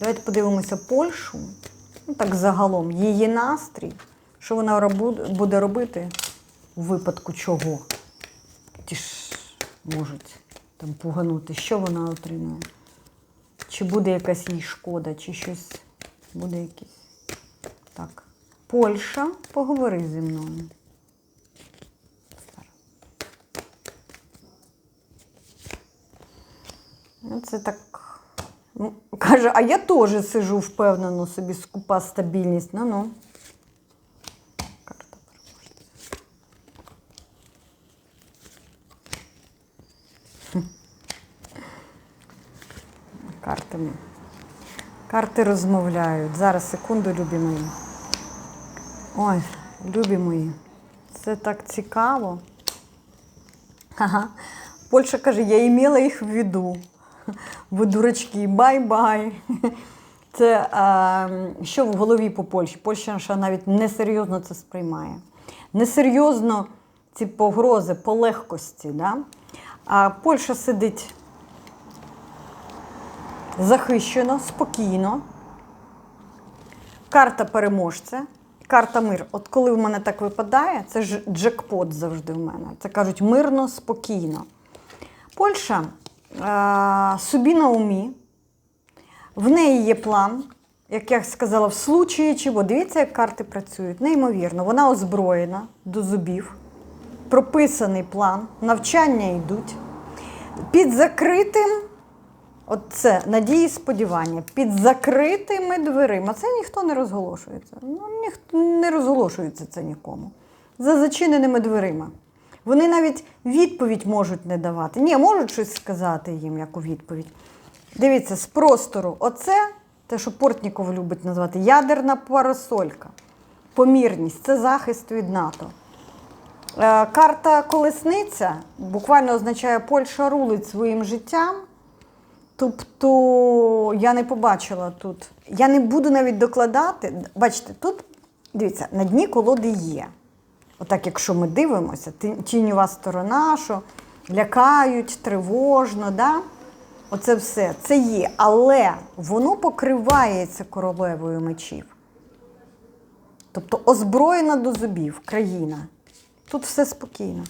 Давайте подивимося Польщу. Ну, так загалом, її настрій. Що вона буде робити у випадку чого? Ті ж можуть там пуганути, що вона отримує. Чи буде якась їй шкода, чи щось буде якесь. Так. Польща, поговори зі мною. Ну, це так. Ну, каже, а я теж сижу впевнено собі скупа стабільність. Ну ну. Карта переможця. Карти. Карти розмовляють. Зараз секунду, любі мої. Ой, любі мої. Це так цікаво. Ага. Польща каже, я імела їх в виду. Ви дурачки, бай-бай. Це е, що в голові по Польщі? Польща ще навіть несерйозно це сприймає. Несерйозно ці погрози по легкості. Да? А Польща сидить захищено, спокійно. Карта переможця, карта мир. От коли в мене так випадає, це ж джекпот завжди в мене. Це кажуть мирно, спокійно. Польща собі на умі, в неї є план, як я сказала, в случаї чого. Дивіться, як карти працюють. Неймовірно, вона озброєна до зубів, прописаний план, навчання йдуть. Під закритим, от це надії сподівання, під закритими дверима. Це ніхто не розголошується. Ну, ніхто не розголошується це нікому. За зачиненими дверима. Вони навіть відповідь можуть не давати. Ні, можуть щось сказати їм, як у відповідь. Дивіться, з простору. Оце те, що Портніков любить назвати ядерна парасолька. Помірність це захист від НАТО. Е, Карта колесниця буквально означає Польща рулить своїм життям. Тобто я не побачила тут. Я не буду навіть докладати. Бачите, тут дивіться, на дні колоди є. Отак, якщо ми дивимося, тіньова сторона, що лякають, тривожно, да? оце все. Це є. Але воно покривається королевою мечів. Тобто озброєна до зубів країна. Тут все спокійно.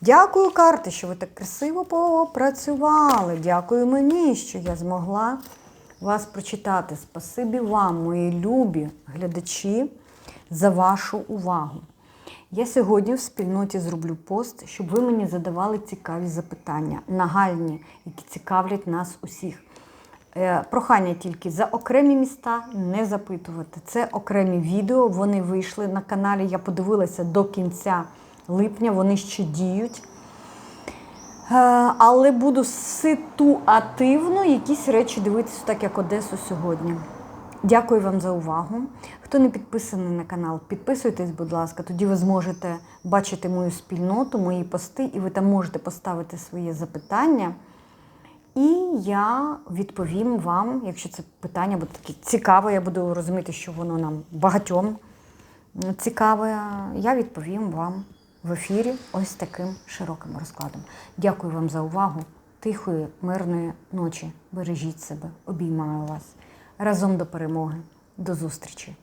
Дякую, карти, що ви так красиво попрацювали. Дякую мені, що я змогла вас прочитати. Спасибі вам, мої любі глядачі, за вашу увагу. Я сьогодні в спільноті зроблю пост, щоб ви мені задавали цікаві запитання, нагальні, які цікавлять нас усіх. Е, Прохання тільки за окремі міста не запитувати. Це окремі відео. Вони вийшли на каналі. Я подивилася до кінця липня, вони ще діють. Е, Але буду ситуативно якісь речі дивитися, так як Одесу сьогодні. Дякую вам за увагу. Хто не підписаний на канал, підписуйтесь, будь ласка, тоді ви зможете бачити мою спільноту, мої пости, і ви там можете поставити своє запитання. І я відповім вам, якщо це питання буде таке цікаве, я буду розуміти, що воно нам багатьом цікаве. Я відповім вам в ефірі ось таким широким розкладом. Дякую вам за увагу. Тихої, мирної ночі. Бережіть себе, обіймаю вас. Разом до перемоги. До зустрічі!